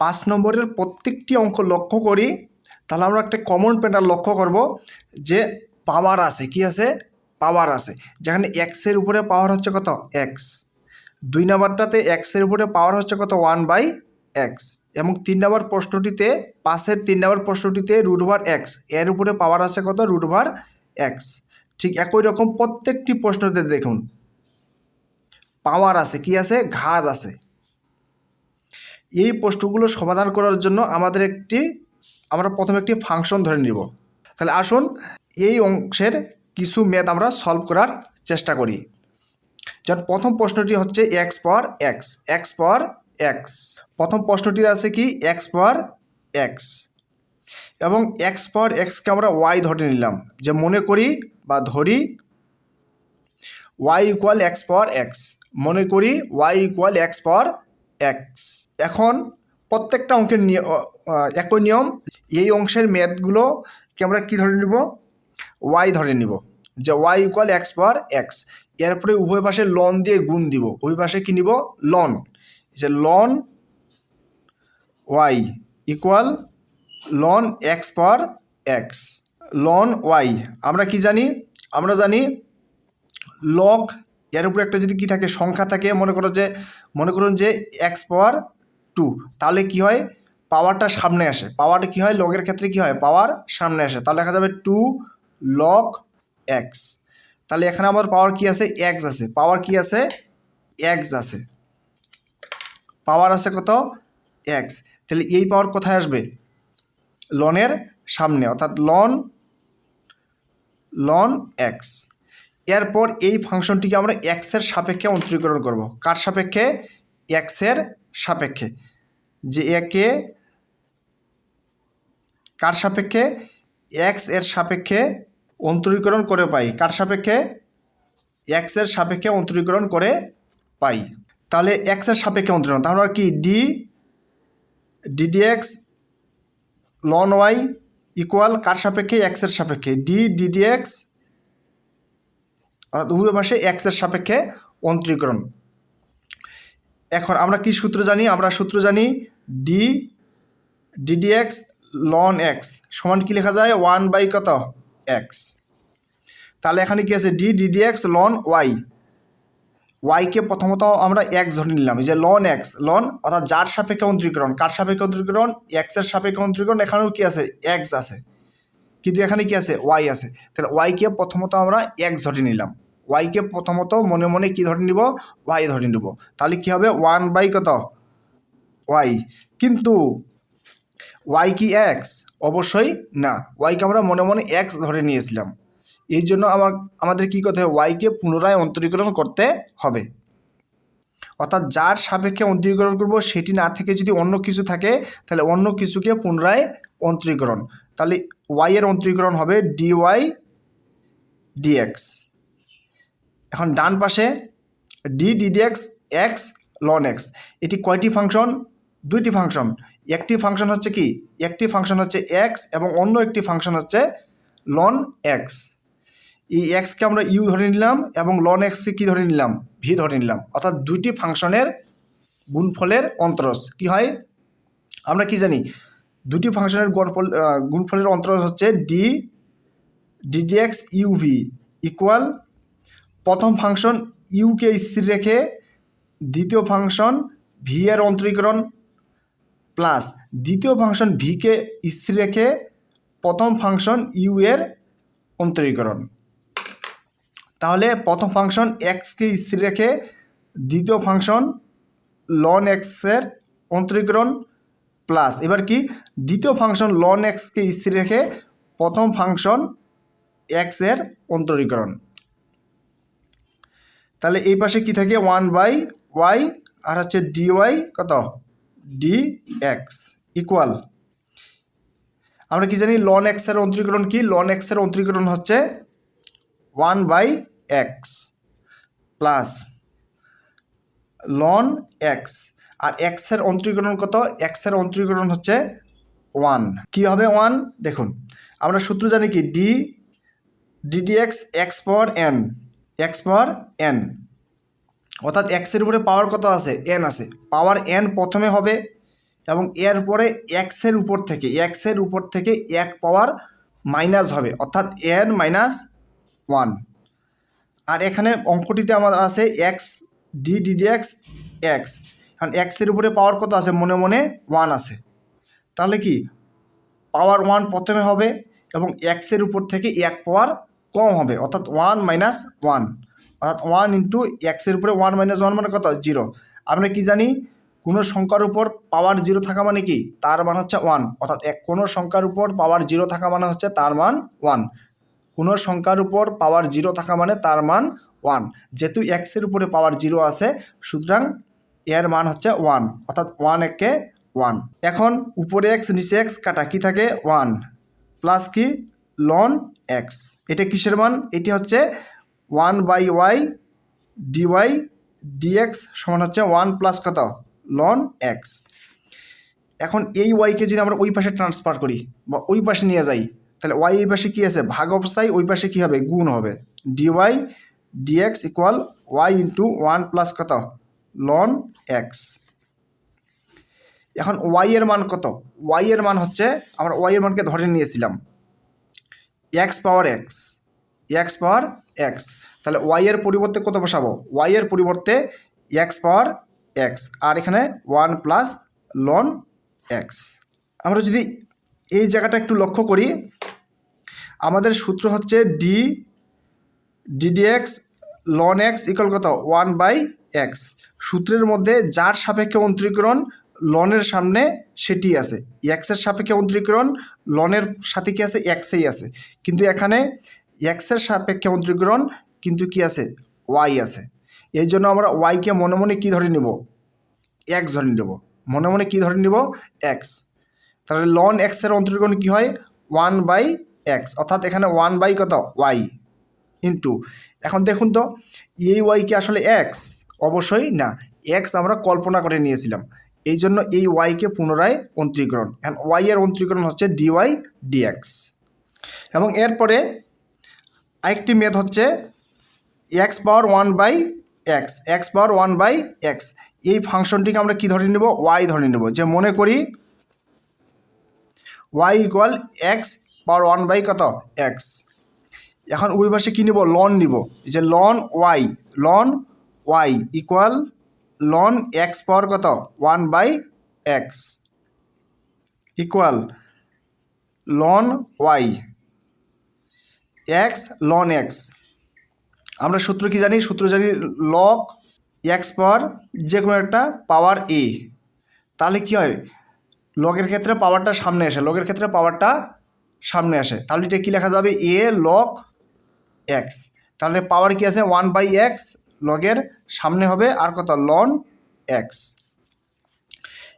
পাঁচ নম্বরের প্রত্যেকটি অঙ্ক লক্ষ্য করি, তাহলে আমরা একটা কমন প্যাটার্ন লক্ষ্য করব যে পাওয়ার আছে, কি আছে? পাওয়ার আছে। যেখানে এক্সের উপরে পাওয়ার হচ্ছে কত? এক্স দুই নাম্বারটাতে এক্সের উপরে পাওয়ার হচ্ছে কত? ওয়ান বাই এক্স এবং তিন নম্বর প্রশ্নটিতে, পাশের তিন নম্বর প্রশ্নটিতে রুট ওভার এক্সের উপরে পাওয়ার আছে কত? রুট ওভার এক্স ঠিক একই রকম প্রত্যেকটি প্রশ্নতে দেখুন। পাওয়ার আছে, কি আছে? ঘাত আছে। এই প্রশ্নগুলো সমাধান করার জন্য আমাদের একটি, আমরা প্রথমে একটি ফাংশন ধরে নিব। তাহলে আসুন এই অংশের কিছু ম্যাথ আমরা সলভ করার চেষ্টা করি। যেমন প্রথম প্রশ্নটি হচ্ছে x power x x power x প্রথম প্রশ্নটি আছে কি? এক্স পাওয়ার এক্স এবং এক্স পাওয়ার এক্সকে আমরা ওয়াই ধরে নিলাম। যে মনে করি বা ধরি y equal x power x মনে করি y equal x power x এখন প্রত্যেকটা অঙ্কের একই নিয়ম। এই অংশের ম্যাথগুলোকে আমরা কী ধরে নিব? ওয়াই ধরে নিব। যে y equal x power x এরপরে উভয় পাশে লন দিয়ে গুণ দিব। ওই পাশে কী নিব? লন যে ln y equal ln x power x ln y আমরা কি জানি? আমরা জানি লগ এর উপরে একটা যদি কি থাকে, সংখ্যা থাকে, মনে করো যে, মনে করুন যে এক্স পাওয়ার টু তাহলে কি হয়? পাওয়ারটা সামনে আসে। পাওয়ারটা কি হয়? লগের ক্ষেত্রে কি হয়? পাওয়ার সামনে আসে। তাহলে লেখা যাবে টু লগ এক্স তাহলে এখানে আমার পাওয়ার কি আছে? এক্স আছে। পাওয়ার কি আছে? এক্স আছে। পাওয়ার আছে কত? এক্স তাহলে এই পাওয়ার কোথায় আসবে? লনের সামনে। অর্থাৎ লন লন এক্স এরপর এই ফাংশনটিকে আমরা এক্সের সাপেক্ষে অন্তরীকরণ করব। কার সাপেক্ষে? এক্সের সাপেক্ষে। যে একে কার সাপেক্ষে? এক্সের সাপেক্ষে অন্তরীকরণ করে পাই। কার সাপেক্ষে? এক্সের সাপেক্ষে অন্তরীকরণ করে পাই। তাহলে এক্সের সাপেক্ষে অন্তরীকরণ। তাহলে আমরা কি? D d d x ln y equal কার সাপেক্ষে? এক্সের সাপেক্ষে। ডি ডিডিএক্স অর্থাৎ উভয় এক্সের সাপেক্ষে অন্তরীকরণ। এখন আমরা কি সূত্র জানি? আমরা সূত্র জানি ডি ডিডিএক্স লন এক্স সমান কি লেখা যায়? ওয়ান বাই কত? এক্স তাহলে এখানে কি আছে? D d d x ln y ওয়াইকে প্রথমত আমরা এক্স ধরে নিলাম যে লন এক্স লন অর্থাৎ যার সাপেক্ষে অন্তরীকরণ, কার সাপেক্ষে অন্তরীকরণ? এক্সের সাপেক্ষে অন্তরীকরণ, এখানেও কি আছে? এক্স আছে। কিন্তু এখানে কি আছে? ওয়াই আছে। তাহলে ওয়াইকে প্রথমত আমরা এক্স ধরে নিলাম। ওয়াইকে প্রথমত মনে মনে কি ধরে নিব? ওয়াই ধরে নিব। তাহলে কি হবে? ওয়ান বাই কত? ওয়াই কিন্তু ওয়াই কি এক্স অবশ্যই না। ওয়াইকে আমরা মনে মনে এক্স ধরে নিয়েছিলাম। এই জন্য আমার, আমাদের কী করতে হবে? ওয়াইকে পুনরায় অন্তরীকরণ করতে হবে। অর্থাৎ যার সাপেক্ষে অন্তরীকরণ করব, সেটি না থেকে যদি অন্য কিছু থাকে, তাহলে অন্য কিছুকে পুনরায় অন্তরীকরণ। তাহলে ওয়াই এর অন্তরীকরণ হবে ডি ওয়াই ডিএক্স এখন ডান পাশে d d d x x ln x এটি কয়টি ফাংশন? দুইটি ফাংশন। একটি ফাংশন হচ্ছে কি? একটি ফাংশন হচ্ছে এক্স এবং অন্য একটি ফাংশন হচ্ছে লন এক্স এই এক্সকে আমরা ইউ ধরে নিলাম এবং লন এক্সকে কী ধরে নিলাম? ভি ধরে নিলাম। অর্থাৎ দুইটি ফাংশনের গুণফলের অন্তরস। কি হয়? আমরা কি জানি? দুটি ফাংশনের গুণফল গুণফলের অন্তরস হচ্ছে D D D X U V equal প্রথম ফাংশন ইউকে স্থির রেখে দ্বিতীয় ফাংশন ভি এর অন্তরীকরণ প্লাস দ্বিতীয় ফাংশন ভিকে স্থির রেখে প্রথম ফাংশন ইউ এর অন্তরীকরণ। তাহলে প্রথম ফাংশন এক্সকে স্থির রেখে দ্বিতীয় ফাংশন লন এক্সের অন্তরীকরণ প্লাস এবার কি? দ্বিতীয় ফাংশন লন এক্সকে স্থির রেখে প্রথম ফাংশন এক্সের অন্তরীকরণ। তাহলে এই পাশে কি থাকে? ওয়ান বাই ওয়াই আর হচ্ছে ডি ওয়াই কত? ডি এক্স ইকুয়াল আমরা কি জানি? লন এক্সের অন্তরীকরণ কি? লন এক্সের অন্তরীকরণ হচ্ছে one by x plus ln x আর এক্সের অন্তরীকরণ কত? এক্সের অন্তরীকরণ হচ্ছে ওয়ান কী হবে ওয়ান দেখুন, আমরা সূত্র জানি কি? D d d x x power n x power n অর্থাৎ এক্সের উপরে পাওয়ার কত আছে? এন আছে। পাওয়ার এন প্রথমে হবে এবং এরপরে এক্সের উপর থেকে এক্সের উপর থেকে এক পাওয়ার মাইনাস হবে। অর্থাৎ এন মাইনাস ওয়ান আর এখানে অঙ্কটিতে আমাদের আছে x d d d x x কারণ এক্সের উপরে পাওয়ার কত আছে? মনে মনে ওয়ান আছে। তাহলে কি? পাওয়ার ওয়ান প্রথমে হবে এবং এক্সের উপর থেকে এক পাওয়ার কম হবে। অর্থাৎ ওয়ান মাইনাস ওয়ান অর্থাৎ ওয়ান ইন্টু এক্সের উপরে ওয়ান মাইনাস ওয়ান মানে কত? জিরো আমরা কি জানি? কোনো সংখ্যার উপর পাওয়ার জিরো থাকা মানে কি? তার মান হচ্ছে ওয়ান অর্থাৎ এক কোনো সংখ্যার উপর পাওয়ার জিরো থাকা মানে হচ্ছে তার মান ওয়ান কোনো সংখ্যার উপর পাওয়ার জিরো থাকা মানে তার মান ওয়ান যেহেতু এক্সের উপরে পাওয়ার জিরো আছে, সুতরাং এর মান হচ্ছে ওয়ান অর্থাৎ ওয়ান একে ওয়ান এখন উপরে এক্স নিচে এক্স কাটা কি থাকে? ওয়ান প্লাস কি? লন এক্স এটা কিসের মান? এটি হচ্ছে one by y d y d x সমান হচ্ছে ওয়ান প্লাস কত? লন এক্স এখন এই ওয়াইকে যদি আমরা ওই পাশে ট্রান্সফার করি বা ওই পাশে নিয়ে যাই, তাহলে ওয়াই এই পাশে কী আছে? ভাগ অবস্থায় ওই পাশে কী হবে? গুণ হবে। D Y D X equal Y into one plus কত? লন এক্স এখন ওয়াই এর মান কত? ওয়াই এর মান হচ্ছে, আমরা ওয়াই এর মানকে ধরে নিয়েছিলাম। X power x x power x তাহলে ওয়াই এর পরিবর্তে কত বসাবো? ওয়াই এর পরিবর্তে এক্স পাওয়ার এক্স আর এখানে ওয়ান প্লাস লন এক্স আমরা যদি এই জায়গাটা একটু লক্ষ্য করি, আমাদের সূত্র হচ্ছে d d d x ln x equal কত? ওয়ান বাই এক্স সূত্রের মধ্যে যার সাপেক্ষে অন্তরীকরণ লনের সামনে সেটি আছে। এক্সের সাপেক্ষে অন্তরীকরণ লনের সাথে কি আছে? এক্সেই আছে। কিন্তু এখানে এক্সের সাপেক্ষে অন্তরীকরণ কিন্তু কি আছে? ওয়াই আছে। এই জন্য আমরা ওয়াইকে মনে মনে কী ধরে নিব? এক্স ধরে নেব। মনে মনে কী ধরে নিব? এক্স তাহলে লন এক্সের অন্তরীকরণ কী হয়? ওয়ান বাই এক্স অর্থাৎ এখানে ওয়ান বাই কত? ওয়াই ইন্টু এখন দেখুন তো, এই ওয়াই কি আসলে এক্স অবশ্যই না। এক্স আমরা কল্পনা করে নিয়েছিলাম। এই জন্য এই ওয়াইকে পুনরায় অন্তরীকরণ। এখন ওয়াই এর অন্তরীকরণ হচ্ছে ডিওয়াই ডিএক্স এবং এরপরে আরেকটি মেথ হচ্ছে x power one by x x power one by x এই ফাংশনটিকে আমরা কি ধরে নেব? ওয়াই ধরে নেব। যে মনে করি y equal x power one by কত? এক্স এখন ওই পাশে কী নিব? লন নিব। যে ln y ln y equal ln x power কত? One by x equal ln y x ln x আমরা সূত্র কি জানি? সূত্র জানি লক এক্স পাওয়ার যে কোনো একটা পাওয়ার এ তাহলে কি হয়? লগের ক্ষেত্রে পাওয়ারটা সামনে আসে লগের ক্ষেত্রে পাওয়ারটা সামনে আসে। তাহলে এটা কী লেখা যাবে? এ লক এক্স তাহলে পাওয়ার কি আছে? ওয়ান বাই এক্স লগের সামনে হবে আর কত? লন এক্স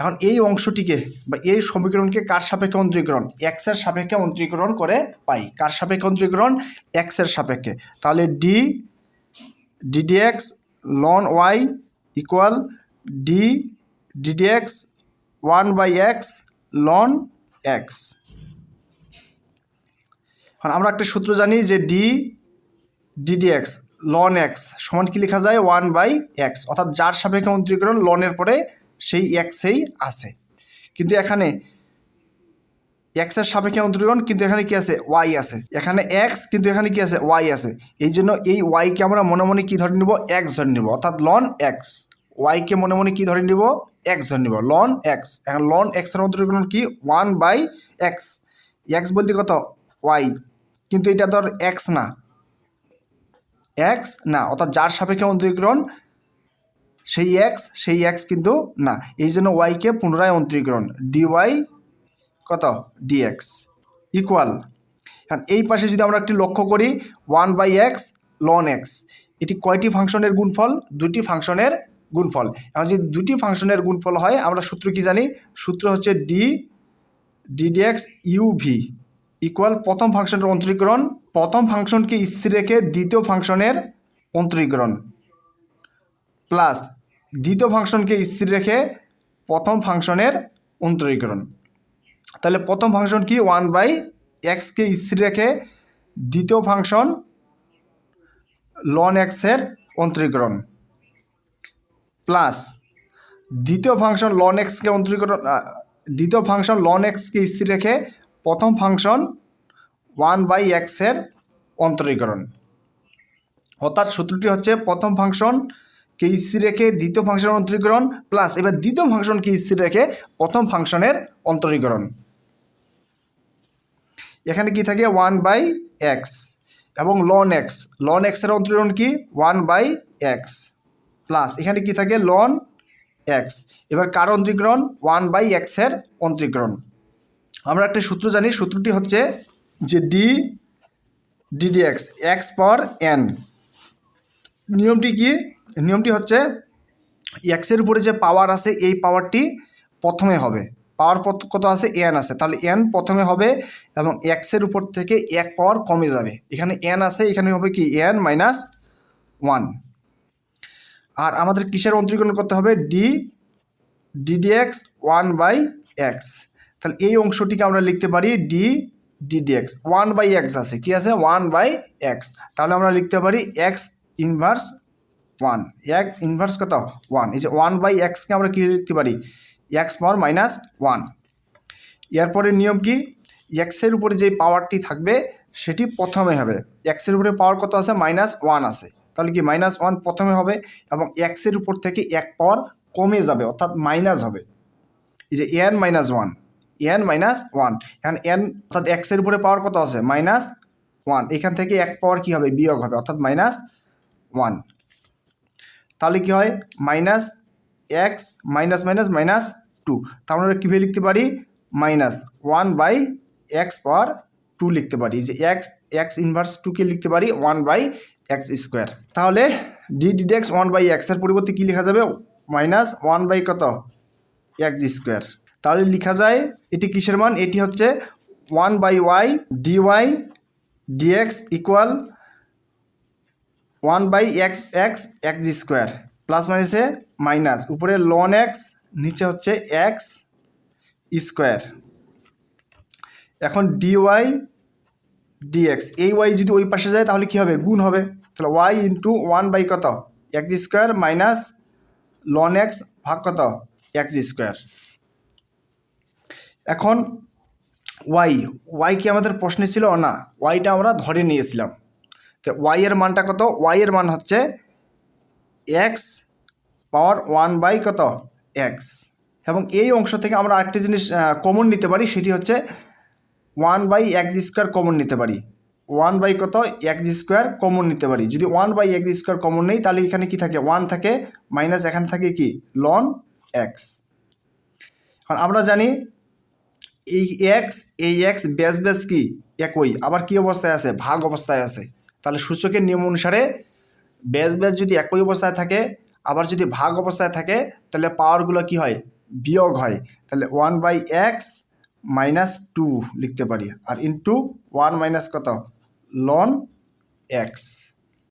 এখন এই অংশটিকে বা এই সমীকরণকে কার সাপেক্ষে অন্তরীকরণ? এক্সের সাপেক্ষে অন্তরীকরণ করে পাই। কার সাপেক্ষে অন্তরীকরণ? এক্সের সাপেক্ষে। তাহলে d d d x ln y equal d d d x one by x ln x এখন আমরা একটা সূত্র জানি যে ডি ডিডিএক্স লন এক্স সমান কি লেখা যায়? ওয়ান বাই এক্স অর্থাৎ যার সাপেক্ষে অন্তরীকরণ লনের পরে সেই এক্সেই আছে। কিন্তু এখানে এক্সের সাপেক্ষে অন্তরীকরণ, কিন্তু এখানে কি আছে? ওয়াই আছে। এখানে এক্স কিন্তু এখানে কি আছে? ওয়াই আছে। এই জন্য এই ওয়াইকে আমরা মনে মনে কী ধরে নিব? এক্স ধরে নিব। অর্থাৎ লন এক্স ওয়াইকে মনে মনে কী ধরে নিব? এক্স ধরে নিব। লন এক্স এখন লন এক্সের অন্তরীকরণ কি? ওয়ান বাই এক্স এক্স বলতে কত? ওয়াই কিন্তু এটা ধর এক্স না। এক্স না, অর্থাৎ যার সাপেক্ষে অন্তরীকরণ, সেই এক্স সেই এক্স কিন্তু না। এই জন্য ওয়াইকে পুনরায় অন্তরীকরণ। ডিওয়াই কত? ডিএক্স ইকুয়াল এখন এই পাশে যদি আমরা একটি লক্ষ্য করি one by x ln x এটি কয়টি ফাংশনের গুণফল? দুটি ফাংশনের গুণফল। এখন যদি দুটি ফাংশনের গুণফল হয়, আমরা সূত্র কি জানি? সূত্র হচ্ছে ডি ডিডিএক্স ইউভি ইকুয়াল প্রথম ফাংশনের অন্তরীকরণ প্রথম ফাংশনকে স্থির রেখে দ্বিতীয় ফাংশনের অন্তরীকরণ। প্লাস দ্বিতীয় ফাংশনকে স্থির রেখে প্রথম ফাংশনের অন্তরীকরণ। তাহলে প্রথম ফাংশন কি? ওয়ান বাই এক্সকে স্থির রেখে দ্বিতীয় ফাংশন লন এক্সের অন্তরীকরণ। প্লাস দ্বিতীয় ফাংশন লন এক্সকে অন্তরীকরণ দ্বিতীয় ফাংশন লন এক্সকে স্থির রেখে প্রথম ফাংশন ওয়ান বাই এক্সের অন্তরীকরণ। অর্থাৎ সূত্রটি হচ্ছে প্রথম ফাংশন কে স্থির রেখে দ্বিতীয় ফাংশনের অন্তরীকরণ, প্লাস এবার দ্বিতীয় ফাংশনকে স্থির রেখে প্রথম ফাংশনের অন্তরীকরণ। এখানে কি থাকে? ওয়ান বাই এক্স এবং লন এক্স। লন এক্সের অন্তরীকরণ কি? One by x. প্লাস এখানে কি থাকে? Ln x. এবার কার অন্তরীকরণ? ওয়ান বাই এক্সের অন্তরীকরণ। আমরা একটা সূত্র জানি, সূত্রটি হচ্ছে যে d d d x x power n নিয়মটি কি? নিয়মটি হচ্ছে এক্সের উপরে যে পাওয়ার আছে, এই পাওয়ারটি প্রথমে হবে। পাওয়ার কত আছে? এন আছে। তাহলে এন প্রথমে হবে এবং এক্সের উপর থেকে এক পাওয়ার কমে যাবে। এখানে এন আছে, এখানে হবে কি? এন মাইনাস ওয়ান আর আমাদের কিসের অন্তরীকরণ করতে হবে? D d d x one by x তাহলে এই অংশটিকে আমরা লিখতে পারি d d d x one by x আছে, কি আছে? ওয়ান বাই এক্স তাহলে আমরা লিখতে পারি এক্স ইনভার্স ওয়ান এক ইনভার্স কত? ওয়ান এই যে ওয়ান বাই এক্সকে আমরা কী লিখতে পারি? এক্স পাওয়ার মাইনাস ওয়ান এরপরে নিয়ম কি? এক্সের উপরে যে পাওয়ারটি থাকবে, সেটি প্রথমে হবে। এক্সের উপরে পাওয়ার কত আছে? মাইনাস ওয়ান আছে। তাহলে কি মাইনাস ওয়ান প্রথমে হবে এবং এক্সের উপর থেকে এক পাওয়ার কমে যাবে, অর্থাৎ মাইনাস হবে। এই যে n minus one n minus one এখানে এন অর্থাৎ এক্সের উপরে পাওয়ার কত আছে? মাইনাস ওয়ান এখান থেকে এক পাওয়ার কী হবে? বিয়োগ হবে, অর্থাৎ মাইনাস ওয়ান তাহলে কি হয়? Minus x minus minus minus two তার আমরা কীভাবে লিখতে পারি? Minus one by x power two লিখতে পারি। যে এক্স এক্স ইনভার্স টুকে লিখতে পারি? ওয়ান বাই এক্স স্কোয়ার তাহলে d d x one by এক্সের পরিবর্তে কী লেখা যাবে? মাইনাস ওয়ান বাই কত? এক্স স্কোয়ার তাহলে লেখা যায়, এটি কিসের মান? এটি হচ্ছে one by y d y d x equal one by x x x square plus মাইনাসে মাইনাস উপরে লন এক্স নিচে হচ্ছে এক্স স্কোয়ার এখন ডিওয়াই ডিএক্স এই ওয়াই যদি ওই পাশে যায়, তাহলে কি হবে? গুণ হবে। তাহলে ওয়াই ইন্টু ওয়ান বাই কত? X square minus ln x ভাগ কত? এক্স স্কোয়ার এখন ওয়াই ওয়াই কি আমাদের প্রশ্নে ছিল? না ওয়াইটা আমরা ধরে নিয়েছিলাম। তো ওয়াই এর মানটা কত? ওয়াই এর মান হচ্ছে এক্স পাওয়ার ওয়ান বাই কত? এক্স এবং এই অংশ থেকে আমরা আরেকটি জিনিস কমন নিতে পারি, সেটি হচ্ছে one by x square common নিতে পারি। ওয়ান বাই কত? এক্স স্কোয়ার কমন নিতে পারি। যদি one by x square common নেই, তাহলে এখানে কি থাকে? ওয়ান থাকে মাইনাস এখানে থাকে কি? লন এক্স আমরা জানি এই এক্স এই এক্স ব্যাস ব্যাস কি? একই। আবার কি অবস্থায় আছে? ভাগ অবস্থায় আছে। তাহলে সূচকের নিয়ম অনুসারে ব্যাস ব্যাস যদি একই অবস্থায় থাকে, আবার যদি ভাগ অবস্থায় থাকে, তাহলে পাওয়ারগুলো কি হয়? বিয়োগ হয়। তাহলে one by X minus two লিখতে পারি। আর ইন্টু ওয়ান মাইনাস কত? Ln X